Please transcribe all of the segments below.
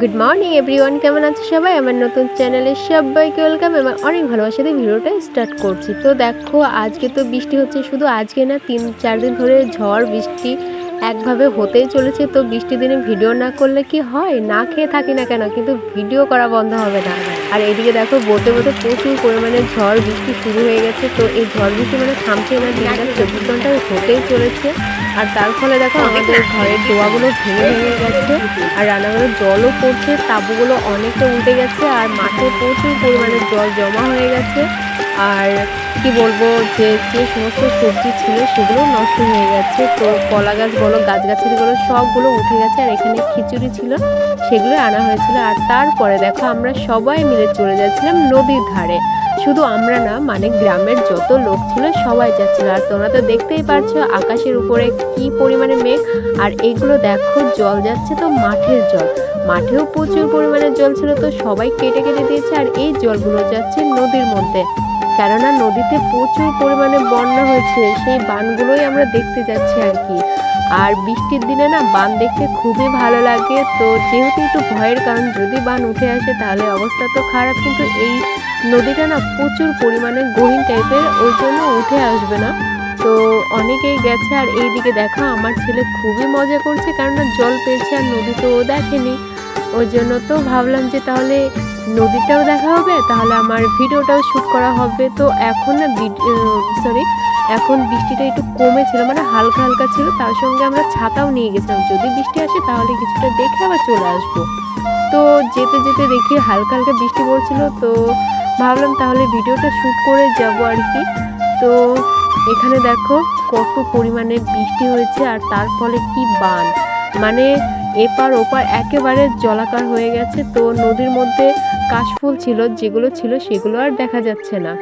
Good morning everyone কেমন আছে সবাই? আমার নতুন চ্যানেলে সবাইকে ওয়েলকাম এবং অনেক ভালোবাসা দিয়ে ভিডিওটা স্টার্ট করছি। তো দেখো, আজকে তো বৃষ্টি হচ্ছে। শুধু আজকে না, তিন, চার দিন ধরে ঝড়, বৃষ্টি একভাবে হতেই চলেছে। তো বৃষ্টি দিনে ভিডিও না করলে কি হয়? না খেয়ে থাকি না কেন? কিন্তু ভিডিও করা বন্ধ হবে না। আর এদিকে দেখো বলতে বলতে প্রচুর পরিমাণে ঝড়, বৃষ্টি শুরু হয়ে গেছে। তো এই ঝড়, বৃষ্টি মানে থামছে না। দিনটা চব্বিশ ঘন্টায় হতেই চলেছে। আর তার ফলে দেখো, আমাদের ঘরের দোয়াগুলো ভেঙে ভেঙে গেছে। আর রান্নাঘরে জলও পড়ছে, তাবুগুলো অনেকটা উঠে গেছে আর মাঠে প্রচুর পরিমাণে জল জমা হয়ে গেছে। আর কি বলব, যে যে সমস্ত সবজি ছিল সেগুলো নষ্ট হয়ে গেছে। তো কলা গাছ বলো, গাছগাছালি বলো, সবগুলো উঠে গেছে। আর এখানে খিচুড়ি ছিল, সেগুলো আনা হয়েছিল। আর তারপরে দেখো, আমরা সবাই মিলে চলে যাচ্ছিলাম নদীর ধারে শুধু আমরা না মানে গ্রামের যত লোক ছিল, সবাই যাচ্ছিল। আর তোমরা তো দেখতেই পারছ, আকাশের উপরে কি পরিমাণে মেঘ। আর এগুলো দেখো, জল যাচ্ছে তো মাঠের জল। মাঠেও প্রচুর পরিমাণে জল ছিল তো সবাই কেটে কেটে দিয়েছে। আর এই জলগুলো যাচ্ছে নদীর মধ্যে। কেননা নদীতে প্রচুর পরিমাণে বন্যা হয়েছে, সেই বানগুলোই আমরা দেখতে যাচ্ছি আর কি। আর বৃষ্টির দিনে না বান দেখতে খুবই ভালো লাগে, তো যেহেতু একটু ভয়ের কারণ যদি বান উঠে আসে তাহলে অবস্থা তো খারাপ, কিন্তু এই নদীটা না প্রচুর পরিমাণে গহীন টাইপের, ওই জন্য উঠে আসবে না। তো অনেকেই গেছে আর এই দিকে দেখা আমার ছেলে খুবই মজা করছে কারণ জল পেয়েছে আর নদী তো ও দেখেনি। ওই জন্য তো ভাবলাম যে তাহলে নদীটাও দেখা হবে, তাহলে আমার ভিডিওটাও শ্যুট করা হবে। তো এখন না সরি এখন বৃষ্টিটা একটু কমেছিল মানে হালকা হালকা ছিল, তার সঙ্গে আমরা ছাতাও নিয়ে গেছিলাম। যদি বৃষ্টি আসে, তাহলে কিছুটা দেখে আবার চলে আসব। তো যেতে যেতে দেখি হালকা হালকা বৃষ্টি পড়ছিল, তো ভাবলাম তাহলে ভিডিওটা শ্যুট করে যাব আর কি। তো এখানে দেখো কত পরিমাণে বৃষ্টি হয়েছে, আর তার ফলে কি বান। মানে এপার ওপার একেবারে জলাকার হয়ে গেছে, তো নদীর মধ্যে কাশফুল ছিল, যেগুলো ছিল সেগুলো আর দেখা যাচ্ছে না।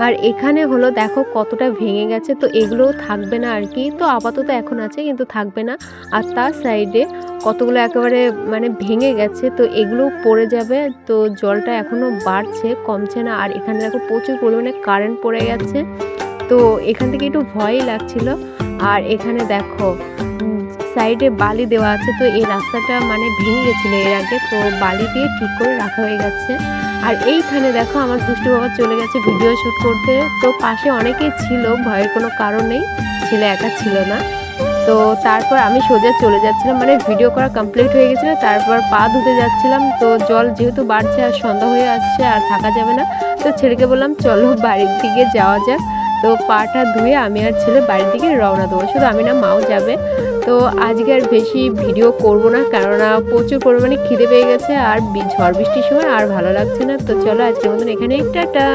আর এখানে হলো, দেখো কতটা ভেঙে গেছে, তো এগুলোও থাকবে না আর কি। তো আপাতত এখন আছে, কিন্তু থাকবে না। আর তার সাইডে কতগুলো একেবারে মানে ভেঙে গেছে, তো এগুলোও পড়ে যাবে। তো জলটা এখনও বাড়ছে, কমছে না। আর এখানে দেখো প্রচুর পরিমাণে কারেন্ট পড়ে গেছে। তো এখান থেকে একটু ভয়ই লাগছিল। আর এখানে দেখো সাইডে বালি দেওয়া আছে, তো এই রাস্তাটা মানে ভেঙে গেছিল এর আগে, তো বালি দিয়ে ঠিক করে রাখা হয়ে গেছে। আর এইখানে দেখো আমার দুষ্টু বাবা চলে গেছে ভিডিও শ্যুট করতে, তো পাশে অনেকেই ছিল, ভয়ের কোনো কারণ নেই, ছেলে একা ছিল না। তো তারপর আমি সোজা চলে যাচ্ছিলাম মানে ভিডিও করা কমপ্লিট হয়ে গেছিল, তারপর পা ধুতে যাচ্ছিলাম, তো জল যেহেতু বাড়ছে আর সন্ধ্যা হয়ে আসছে আর থাকা যাবে না, তো ছেলেকে বললাম, চলো বাড়ির দিকে যাওয়া যাক। তো পাটা ধুয়ে আমি আর ছেলে বাড়ির দিকে রওনা দেবো। শুধু আমি না, মাও যাবে। তো আজকে আর বেশি ভিডিও করব না, কেননা প্রচুর পরিমাণে খিদে পেয়ে গেছে আর ঝড় বৃষ্টির সময় আর ভালো লাগছে না। তো চলো আজকের মতন এখানে টাটা!